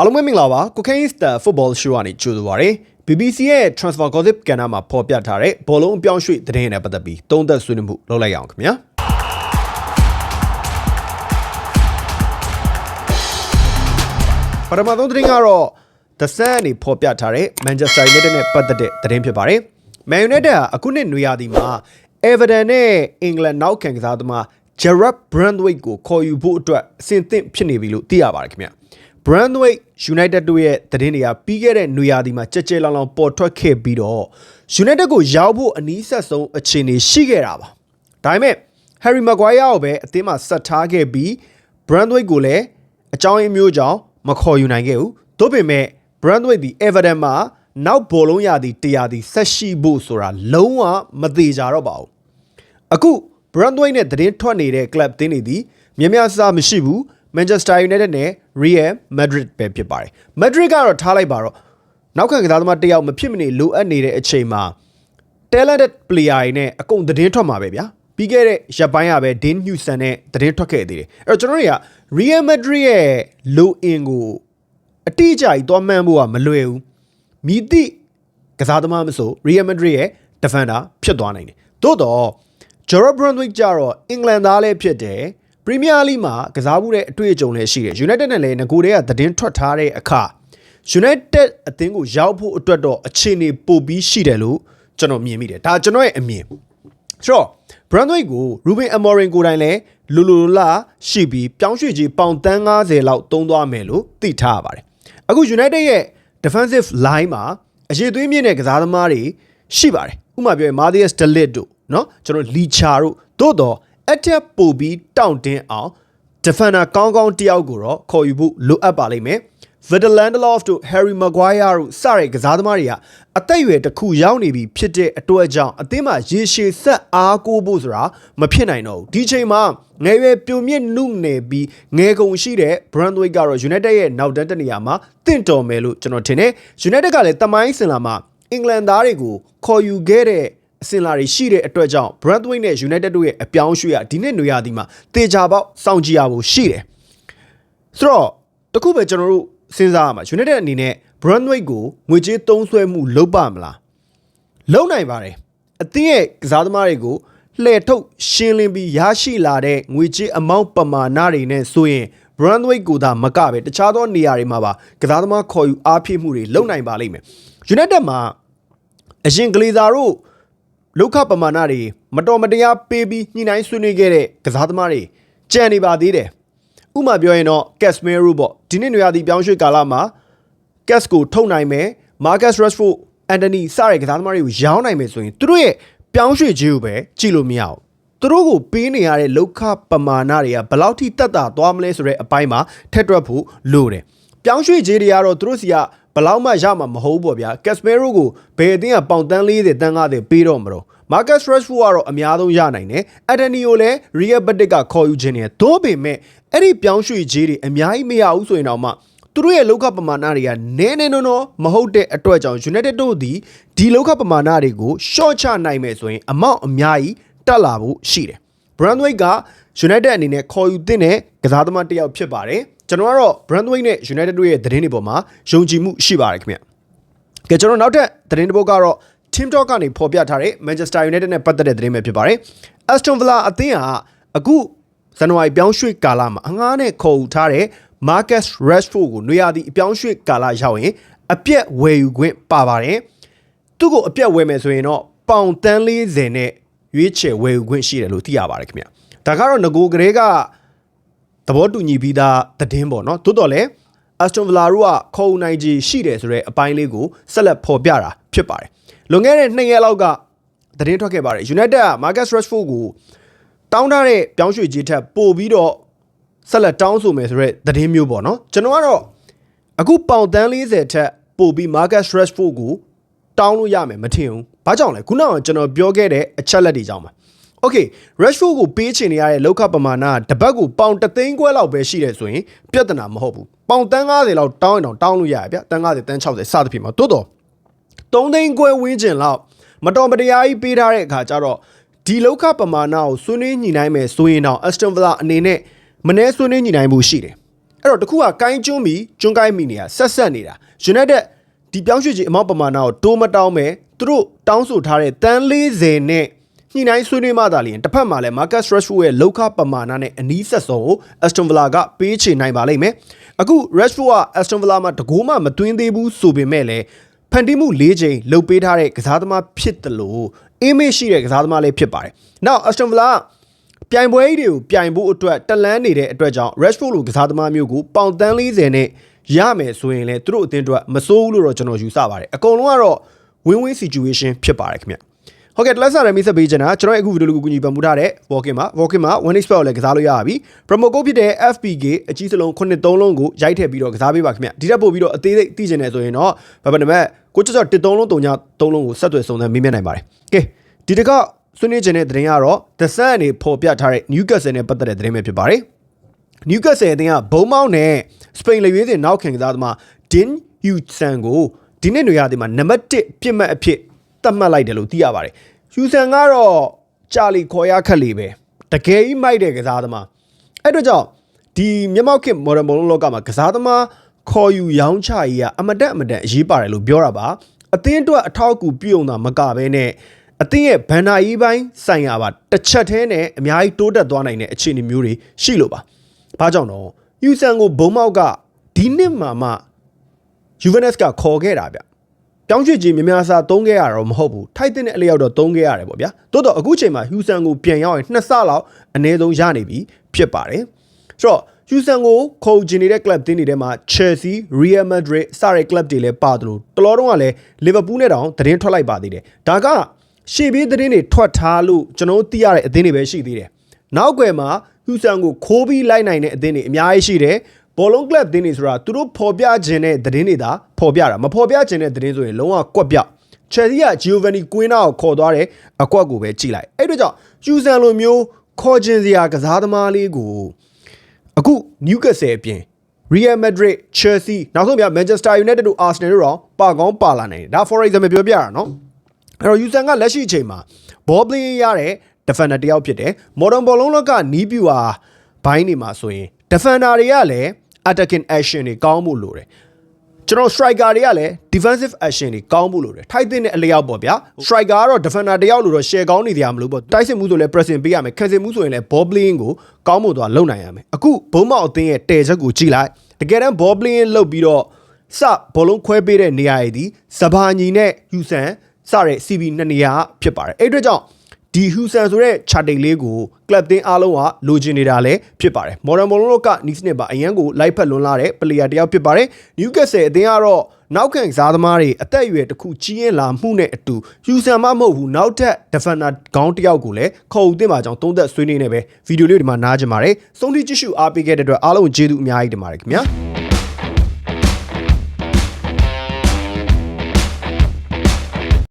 အားလုံးပဲမင်္ဂလာပါ Cocaine Star Football Show ကနေကြိုဆိုပါရစေ BBC ရဲ့ Transfer Gossip ကဏ္ဍမှာဖော်ပြထားတဲ့ဘောလုံးအပြောင်းရွှေ့သတင်းနဲ့ပတ်သက်ပြီးသုံးသပ်ဆွေးနွေးမှုလုပ်လိုက်ရအောင်ခင်ဗျာပထမဆုံးသတင်းကတော့ The Sun အနေဖော်ပြထားတဲ့ Manchester United နဲ့ပတ်သက်တဲ့သတင်းဖြစ်ပါတယ် Man United ဟာအခုနှစ်နွေရာသီမှာ Everton နဲ့ England နောက်ခံကစားသမား Gerard Brandwaite ကိုခေါ်ယူဖို့အတွက်အဆင်သင့်ဖြစ်နေပြီလို့သိရပါတယ်ခင်ဗျာ Brandwaite United တို့ရဲ့သတင်းတွေကပြီးခဲ့တဲ့နွေရာသီမှာကြက်ကြဲလောင်လောင်ပေါ်ထွက်ခဲ့ပြီးတော့ United ကိုရောက်ဖို့အနည်းဆက်ဆုံးအခြေအနေရှိခဲ့တာပါဒါပေမဲ့ Harry Maguire ကိုပဲအသင်းမှာဆက်ထားခဲ့ပြီး Brandwaite ကိုလည်းအကြောင်းရင်းမျိုးကြောင့်မခေါ်ယူနိုင်ခဲ့ဘူး။သို့ပေမဲ့ Brandwaite ဒီ Everton မှာနောက်ဘောလုံးရာသီတရားသည်ဆက်ရှိဖို့ဆိုတာလုံးဝမသေးကြတော့ပါဘူး။အခု Brandwaite နဲ့သတင်းထွက်နေတဲ့ club တင်းတွေသည်မြင်များစားမရှိဘူး။ Manchester United နဲ့ Real Madrid ပဲဖြစ်ပါတယ်။ Madrid ကတော့ထားလိုက်ပါတော့နောက်ခံကစားသမားတစ်ယောက်မဖြစ်မနေလိုအပ်နေတဲ့အချိန်မှာ talented player တွေနဲ့အကုန်သတင်းထွက်မှာပဲဗျာပြီးခဲ့တဲ့ရက်ပိုင်းကပဲ Dean Hewson နဲ့သတင်းထွက်ခဲ့သေးတယ်အဲ့တော့ကျွန်တော်တွေက Real Madrid ရဲ့ low in ကိုအတိအကျကြီးသွားမှန်းဖို့ကမလွယ်ဘူးမိတိကစားသမားမဆို Real Madrid ရဲ့ defender ဖြစ်သွားနိုင်တယ်သို့တော့ Gerard Brandwick ကြတော့အင်္ဂလန်သားလည်းဖြစ်တယ် ပရီးမီးယားလိမှာကစားမှုတဲ့အတွေ့အကြုံလည်းရှိတယ်။ United နဲ့လည်းငကိုတွေကသတင်းထွက်ထားတဲ့အခါ United အသင်းကိုရောက်ဖို့အတွက်တော့အခြေအနေပိုပြီးရှိတယ်လို့ကျွန်တော်မြင်မိတယ်။ဒါကျွန်တော်ရဲ့အမြင်။ဆိုတော့ Brandway ကို Ruben Amorim ကိုယ်တိုင်လည်းလူလူလာရှိပြီးပြောင်းရွှေ့ကြီးပေါင်တန်း90လောက်သုံးသွားမယ်လို့သိထားရပါတယ်။အခု United ရဲ့ defensive line မှာအရေးသွေးမြင့်တဲ့ကစားသမားတွေရှိပါတယ်။ဥပမာပြောရင် Matthias De Ligt တို့နော်ကျွန်တော် Licha တို့သို့တော့ အထက်ပို့ပြီးတောင့်တင်းအောင် defender ကောင်းကောင်းတယောက်ကိုတော့ခေါ်ယူဖို့လိုအပ်ပါလိမ့်မယ် Vidal Lindelof တို့ Harry Maguire တို့စတဲ့ကစားသမားတွေကအသက်အရွယ်တစ်ခုရောက်နေပြီဖြစ်တဲ့အတွက်ကြောင့်အသင်းမှာရေရှည်ဆက်အားကိုးဖို့ဆိုတာမဖြစ်နိုင်တော့ဘူးဒီချိန်မှာငယ်ရွယ်ပြုံမြင့်နုနေပြီးငယ်ကုန်ရှိတဲ့ Brandwick ကတော့ United ရဲ့နောက်တန်းတနေရာမှာတင့်တော်မယ်လို့ကျွန်တော်ထင်တယ် United ကလည်းတမိုင်းစင်လာမှာအင်္ဂလန်သားတွေကိုခေါ်ယူခဲ့တဲ့ အစင်လာတွေရှိတဲ့အတွက်ကြောင့် Brandwick နဲ့ United တို့ရဲ့အပြောင်းရွှေ့ရဒီနှစ်နွေရာသီမှာတေချာပေါက်စောင့်ကြည့်ရဖို့ရှိတယ်ဆိုတော့တခုပဲကျွန်တော်တို့စဉ်းစားရမှာ United အနေနဲ့ Brandwick ကိုငွေကြေးသုံးစွဲမှုလုပ်ပါမလားလုပ်နိုင်ပါတယ်အသင်းရဲ့ကစားသမားတွေကိုလှည့်ထုတ်ရှင်းလင်းပြီးရရှိလာတဲ့ငွေကြေးအမောင့်ပမာဏတွေနဲ့ဆိုရင် Brandwick ကိုသာမကပဲတခြားသောနေရာတွေမှာပါကစားသမားခေါ်ယူအားဖြည့်မှုတွေလုပ်နိုင်ပါလိမ့်မယ် United မှာအရင်ကလေးစားတို့ လောက်ခပမာဏတွေမတော်မတရားပေးပြီးညှိနှိုင်းဆွေးနွေးခဲ့တဲ့ကစားသမားတွေကြံနေပါသေးတယ်ဥပမာပြောရင်တော့ Casemiro ပေါ့ဒီနေ့နွေရာသီပြောင်းရွှေ့ကာလမှာ Cas ကိုထုတ်နိုင်မယ် Marcus Rashford Anthony စတဲ့ကစားသမားတွေကိုရောင်းနိုင်မယ်ဆိုရင်သူတို့ရဲ့ပြောင်းရွှေ့ခြင်းကိုပဲကြည့်လို့မရဘူးသူတို့ကိုပေးနေရတဲ့လောက်ခပမာဏတွေကဘယ်လောက်ထိတက်တာသွားမလဲဆိုတဲ့အပိုင်းမှာထက်တွက်ဖို့လိုတယ်ပြောင်းရွှေ့ခြင်းတွေကတော့သူတို့စီက ဘယ်လောက်မှရမှာမဟုတ်ဘူးပေါ့ဗျာ Casemiro ကိုဘယ်အသင်းကပေါင်တန်း40တန်း50ပေးတော့မလို့ Marcus Rashford ကတော့အများဆုံးရနိုင်တယ် Anthony ကိုလည်း Real Betis ကခေါ်ယူခြင်းနဲ့သို့ပေမဲ့အဲ့ဒီပြောင်းရွှေ့ခြင်းတွေအများကြီးမရဘူးဆိုရင်တော့မှသူတို့ရဲ့လောက်ခပမာဏတွေကနည်းနည်းနော်နော်မဟုတ်တဲ့အတွက်ကြောင့် United တို့သည်ဒီလောက်ခပမာဏတွေကို short ချနိုင်မယ်ဆိုရင်အမောက်အများကြီးတက်လာဖို့ရှိတယ် Brandwick က United အနေနဲ့ခေါ်ယူသင့်တဲ့ကစားသမားတစ်ယောက်ဖြစ်ပါတယ်ကျွန်တော်ကတော့ Brandwick နဲ့ United တို့ရဲ့သတင်းတွေပေါ်မှာယုံကြည်မှုရှိပါတယ်ခင်ဗျကဲကျွန်တော်နောက်ထပ်သတင်းတစ်ပုဒ်ကတော့ Team Talk ကနေဖော်ပြထားတဲ့ Manchester United နဲ့ပတ်သက်တဲ့သတင်းပဲဖြစ်ပါတယ် Aston Villa အသင်းဟာအခုဇန်နဝါရီပြောင်းရွှေ့ကာလမှာအငှားနဲ့ခေါ်ယူထားတဲ့ Marcus Rashford ကိုနွေရာသီအပြောင်းရွှေ့ကာလရောက်ရင်အပြက်ဝယ်ယူခွင့်ပါပါတယ်သူ့ကိုအပြက်ဝယ်မယ်ဆိုရင်တော့ပေါင်တန်း40နဲ့ ရွေးချယ်ဝယ်ယူခွင့်ရှိတယ်လို့သိရပါတယ်ခင်ဗျဒါကတော့ငကိုကလေးကသဘောတူညီပြီးသားသတင်းပေါ့နော်သို့တော်လည်း Aston Villa တို့ကခေါ်ယူနိုင်ခြေရှိတယ်ဆိုတဲ့အပိုင်းလေးကိုဆက်လက်ဖော်ပြတာဖြစ်ပါတယ်လွန်ခဲ့တဲ့2ရက်လောက်ကသတင်းထွက်ခဲ့ပါတယ် United က Marcus Rashford ကိုတောင်းထားတဲ့ပြောင်းရွှေ့ကြီးထက်ပိုပြီးတော့ဆက်လက်တောင်းဆိုမယ်ဆိုတဲ့သတင်းမျိုးပေါ့နော်ကျွန်တော်ကတော့အခုပေါင်တန်း40ထက်ပိုပြီး Marcus Rashford ကိုတောင်းလို့ရမယ်မထင်ဘူး ဘာကြောင့်လဲခုနကကျွန်တော်ပြောခဲ့တဲ့အချက်လက်တွေကြောင့်ပါโอเค Rashford ကိုပေးချင်နေရတဲ့လောက်ခပမာဏတပတ်ကိုပေါင်တသိန်းခွဲလောက်ပဲရှိတယ်ဆိုရင်ပြဿနာမဟုတ်ဘူးပေါင်တန်း90လောက်တောင်းရင်တော့တောင်းလို့ရရဗျတန်း90တန်း60စသဖြင့်မှာတိုးတော့3သိန်းခွဲဝင်းကျင်လောက်မတော်မတရားကြီးပေးထားတဲ့အခါကျတော့ဒီလောက်ခပမာဏကိုဆွေးနွေးညှိနှိုင်းမယ်ဆိုရင်တော့ Aston Villa အနေနဲ့မနေ့ဆွေးနွေးညှိနှိုင်းမှုရှိတယ် အဲ့တော့တခုကကိုင်းကျွန်းပြီးကျွန်းကိုင်းမိနေတာဆက်ဆက်နေတာ United ဒီပြောင်းရွှေ့ခြင်းအမောက်ပမာဏကိုတိုးမတောင်းမဲ့ သူတို့တောင်းဆိုထားတဲ့တန်း40နဲ့ညှိနှိုင်းဆွေးနွေးမှသာလျှင်တစ်ဖက်မှာလည်း Marcus Rashford ရဲ့လောက်ခပမာဏနဲ့အနီးဆက်ဆုံးကို Aston Villa ကပေးချေနိုင်ပါလိမ့်မယ်အခု Rashford က Aston Villa မှာတကိုးမှမသွင်းသေးဘူးဆိုပေမဲ့လည်းဖန်တီးမှု၄ချိန်လှုပ်ပေးထားတဲ့ကစားသမားဖြစ်တယ်လို့အမေရှိတဲ့ကစားသမားလေးဖြစ်ပါတယ်နောက် Aston Villa ကပြိုင်ပွဲကြီးတွေကိုပြိုင်ဖို့အတွက်တလန်းနေတဲ့အတွက်ကြောင့် Rashford လိုကစားသမားမျိုးကိုပေါင်တန်း40နဲ့ရမယ်ဆိုရင်လည်းသူတို့အသင်းအတွက်မစိုးဘူးလို့တော့ကျွန်တော်ယူဆပါတယ်အကုန်လုံးကတော့ win-win situation ဖြစ်ပါတယ်ခင်ဗျဟုတ်ကဲ့တလက်ဆာရမီဆက်ပေးချင်တာကျွန်တော်ရဲ့အခုဗီဒီယိုလေးကိုကူညီပံ့ပိုးထားတဲ့ Walking မှာ Walking မှာ One Spell ကိုလည်းကစားလို့ရပါပြီ promo code ဖြစ်တဲ့ FPK အကြီးစလုံး93လုံးကိုရိုက်ထည့်ပြီးတော့ကစားပေးပါခင်ဗျဒီတက်ပို့ပြီးတော့အသေးစိတ်သိချင်တယ်ဆိုရင်တော့ဘာပဲနံပါတ်ကိုချော့ချော့13လုံး3ည3လုံးကိုဆက်သွယ်စုံစမ်းမေးမြန်းနိုင်ပါတယ်ကဲဒီတစ်ခါဆွေးနွေးခြင်းတဲ့သတင်းကတော့ The Sun အနေပေါ်ပြထားတဲ့ Newcastle နဲ့ပတ်သက်တဲ့သတင်းပဲဖြစ်ပါတယ် Newcastle အသင်းကဘုံမောင်းနဲ့စပိန်လေရွေးစင်နောက်ခင်ကစားသမား Din Hudson ကို ဒီနေ့နေရာဒီမှာနံပါတ်1ပြစ်မှတ်အဖြစ်သတ်မှတ်လိုက်တယ်လို့သိရပါတယ်။ Hudson ကတော့ကြာလီခေါ်ရခက်လေပဲတကယ်ကြီးမိုက်တဲ့ကစားသမားအဲ့တော့ကြောင့်ဒီမျက်မှောက်ခေတ် modern ဘုံလုံးလောကမှာကစားသမားခေါ်ယူရောင်းချရေးကအမတက်အမတက်အရေးပါတယ်လို့ပြောတာပါအသင်းအတွက်အထောက်အကူပြုံတာမကဘဲနဲ့အသင်းရဲ့ဘန်နာရေးပိုင်းဆိုင်ရာပါတစ်ချက်တည်းနဲ့အများကြီးတိုးတက်သွားနိုင်တဲ့အခြေအနေမျိုးတွေရှိလို့ပါ။ဘာကြောင့်တော့ယူဆန်ကိုဘုံမောက်ကဒီနှစ်မှာမှ ယူဗန်နက်စ်ကခေါ်ခဲ့တာဗျ။ပြောင်းရွှေ့ခြင်းများများစားသုံးခဲ့ရတော့မဟုတ်ဘူး။ထိုက်တဲ့အလျောက်တော့သုံးခဲ့ရတယ်ပေါ့ဗျာ။တိုးတော့အခုချိန်မှာယူဆန်ကိုပြန်ရောက်ရင်နှစ်ဆလောက်အနည်းဆုံးရနေပြီဖြစ်ပါတယ်။ဆိုတော့ယူဆန်ကိုခေါ်ကျင်နေတဲ့ club တင်းတွေထဲမှာ Chelsea, Real Madrid စတဲ့ club တွေလည်းပါသလိုတလောတော့ကလည်း Liverpool နဲ့တောင်သတင်းထွက်လိုက်ပါသေးတယ်။ဒါကရှေ့ပြေးသတင်းတွေထွက်ထားလို့ကျွန်တော်သိရတဲ့အသင်းတွေပဲရှိသေးတယ်။နောက်ွယ်မှာယူဆန်ကိုခိုးပြီးလိုက်နိုင်တဲ့အသင်းတွေအများကြီးရှိတယ်။ ဘောလုံးကလပ်အသင်းတွေဆိုတာသူတို့ဖော်ပြခြင်းတဲ့သတင်းတွေသာဖော်ပြတာမဖော်ပြခြင်းတဲ့သတင်းဆိုရင်လုံးဝကွက်ပြောက်ချယ်ဆီကဂျီယိုဗန်နီကွင်းနာကိုခေါ်သွားတယ်အကွက်ကိုပဲကြည့်လိုက်အဲ့တို့ကြောင့်ယူဆန်လိုမျိုးခေါ်ခြင်းစရာကစားသမားလေးကိုအခု Newcastle အပြင် Real Madrid, Chelsea နောက်ဆုံးပြ Manchester United တို့ Arsenal တို့တော့ပါကောင်းပါလာနိုင်တယ်ဒါ for example ပြောပြတာနော်အဲ့တော့ user ကလက်ရှိအချိန်မှာ ball play ရတဲ့ defender တယောက်ဖြစ်တယ် modern ball လုံးလောကနီးပြူဟာဘိုင်းနေမှာဆိုရင် defender တွေကလည်း attacking action တွေကောင်းဖို့လိုတယ်ကျွန်တော် striker တွေကလည်း defensive action တွေကောင်းဖို့လိုတယ်ထိုက်တဲ့အလျောက်ပေါ့ဗျာ striker ကတော့ defender တယောက်လို့တော့ share ကောင်းနေကြမလို့ပေါ့တိုက်စစ်မှုဆိုလည်း pressing ပေးရမယ်ခံစစ်မှုဆိုရင်လည်း ball playing ကိုကောင်းဖို့တော့လုပ်နိုင်ရမယ်အခုဘုံမောက်အသင်းရဲ့တဲချက်ကိုကြည့်လိုက်တကယ်တမ်း ball playing လုပ်ပြီးတော့စဘောလုံးခွဲပေးတဲ့နေရာရည်ဒီစဘာညီနဲ့ယူဆန်စတဲ့ CB နှစ်နေရာဖြစ်ပါတယ်အဲ့အတွက်ကြောင့် ဒီဟူဆန်ဆိုတဲ့ charting လေးကို club တင်းအားလုံးကလိုချင်နေတာလည်းဖြစ်ပါတယ် modern ball လောကနီးစနစ်ပါအရန်ကိုလိုက်ဖက်လွန်လာတဲ့ player တယောက်ဖြစ်ပါတယ် Newcastle အသင်းကတော့နောက်ခံစားသမားတွေအသက်အရွယ်တစ်ခုကြီးရင်လာမှုနဲ့အတူဟူဆန်မမဟုတ်ဘူးနောက်ထပ် defender ခေါင်းတယောက်ကိုလည်းခေါ်ဦးတင်ပါကြောင်းသုံးသက်ဆွေးနွေးနေပဲဗီဒီယိုလေးဒီမှာနားကြပါတယ်စုံထိကြည့်ရှုအားပေးခဲ့တဲ့အတွက်အားလုံးကျေးဇူးအများကြီးတင်ပါတယ်ခင်ဗျာ